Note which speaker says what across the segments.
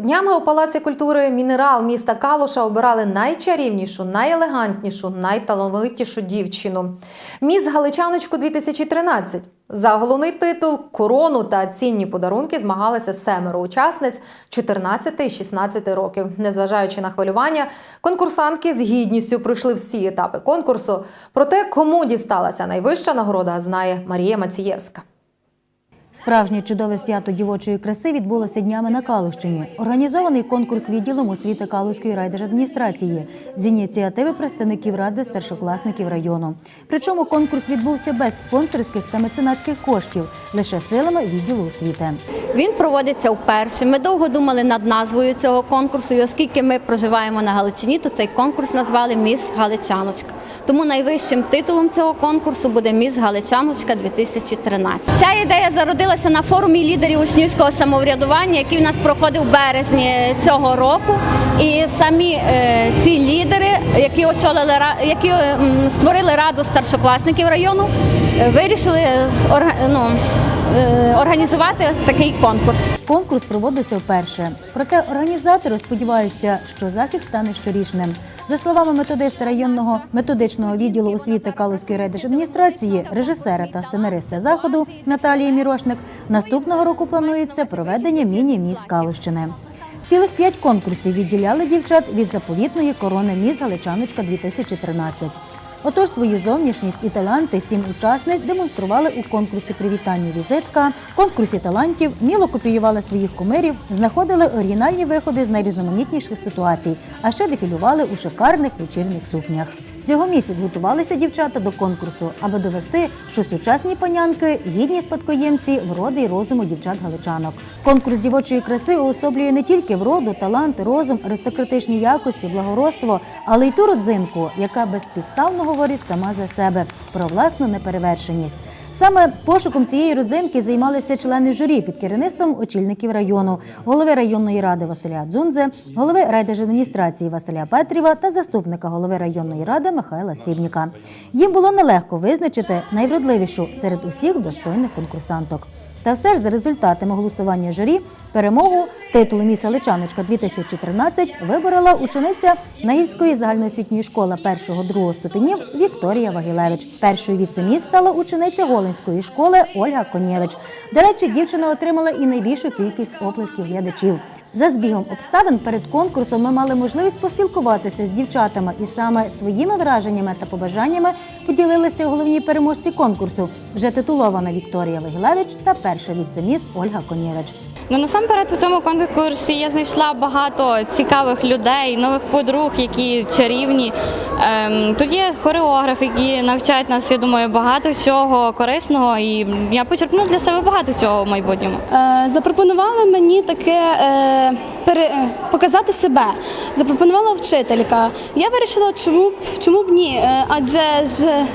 Speaker 1: Днями у Палаці культури Мінерал міста Калуша обирали найчарівнішу, найелегантнішу, найталановитішу дівчину. Міс Галичаночку 2013. За головний титул, корону та цінні подарунки змагалися семеро учасниць 14 і 16 років. Незважаючи на хвилювання, конкурсантки з гідністю пройшли всі етапи конкурсу. Про те, кому дісталася найвища нагорода, знає Марія Мацієвська.
Speaker 2: Справжнє чудове свято дівочої краси відбулося днями на Калущині. Організований конкурс відділом освіти Калузької райдержадміністрації з ініціативи представників ради старшокласників району. Причому конкурс відбувся без спонсорських та меценатських коштів, лише силами відділу освіти.
Speaker 3: Він проводиться вперше. Ми довго думали над назвою цього конкурсу, і оскільки ми проживаємо на Галичині, то цей конкурс назвали Міс Галичаночка. Тому найвищим титулом цього конкурсу буде Міс Галичаночка 2013. Ця ідея зародилася на форумі лідерів учнівського самоврядування, який у нас проходив в березні цього року. І самі е, ці лідери, які очолили які е, створили раду старшокласників району, е, вирішили ну, організувати такий конкурс.
Speaker 2: Конкурс проводився вперше. Проте організатори сподіваються, що захід стане щорічним. За словами методиста районного методичного відділу освіти Калузької райдержадміністрації, режисера та сценариста заходу Наталії Мірошник, наступного року планується проведення міні-міс Калущини. Цілих п'ять конкурсів відділяли дівчат від заповітної корони Міс Галичаночка 2013. Отож, свою зовнішність і таланти сім учасниць демонстрували у конкурсі привітання візитка, конкурсі талантів, міло копіювали своїх кумирів, знаходили оригінальні виходи з найрізноманітніших ситуацій, а ще дефілювали у шикарних вечірніх сукнях. Всього місяць готувалися дівчата до конкурсу, аби довести, що сучасні панянки гідні спадкоємці вроди й розуму дівчат галичанок. Конкурс дівочої краси уособлює не тільки вроду, талант, розум, аристократичні якості, благородство, але й ту родзинку, яка безпідставно говорить сама за себе про власну неперевершеність. Саме пошуком цієї родзинки займалися члени журі під керівництвом очільників району, голови районної ради Василя Дзунзе, голови райдержадміністрації Василя Петріва та заступника голови районної ради Михайла Срібніка. Їм було нелегко визначити найвродливішу серед усіх достойних конкурсанток. Та все ж за результатами голосування журі перемогу титулу «Міс Галичаночка 2013 виборола учениця Нагівської загальноосвітньої школи першого-другого ступенів Вікторія Вагілевич. Першою віце-міс стала учениця Голинської школи Ольга Конєвич. До речі, дівчина отримала і найбільшу кількість оплесків глядачів. За збігом обставин перед конкурсом ми мали можливість поспілкуватися з дівчатами і саме своїми враженнями та побажаннями поділилися головні переможці конкурсу вже титулована Вікторія Вагілевич та перша віце-міс Ольга Конєвич.
Speaker 4: Ну насамперед у цьому конкурсі я знайшла багато цікавих людей, нових подруг, які чарівні. Ем, тут є хореографи, які навчають нас, я думаю, багато чого корисного, і я почерпну для себе багато чого в майбутньому.
Speaker 5: Е, запропонували мені таке е, пере, е, показати себе. Запропонувала вчителька. Я вирішила, чому б чому б ні? Е, адже ж.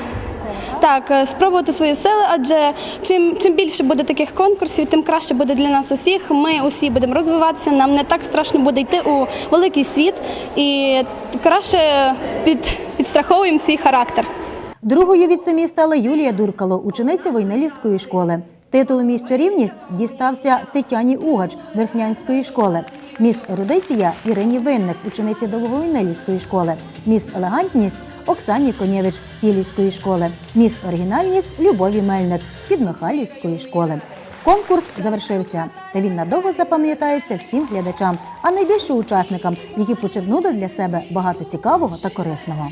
Speaker 5: Так, е, спробувати свої сили, адже чим, чим більше буде таких конкурсів, тим краще буде для нас усіх. Ми усі будемо розвиватися. Нам не так страшно буде йти у великий світ і краще під, підстраховуємо свій характер.
Speaker 2: Другою віце-міс стала Юлія Дуркало, учениця Войнилівської школи. Титул «Міс чарівність дістався Тетяні Угач Верхнянської школи. Міс ерудиція Ірині Винник, учениця Довговойнилівської школи. Міс елегантність Оксані Конєвич Філівської школи. Міс оригінальність Любові Мельник Підмихайлівської школи. Конкурс завершився, та він надовго запам'ятається всім глядачам, а найбільше учасникам, які почерпнули для себе багато цікавого та корисного.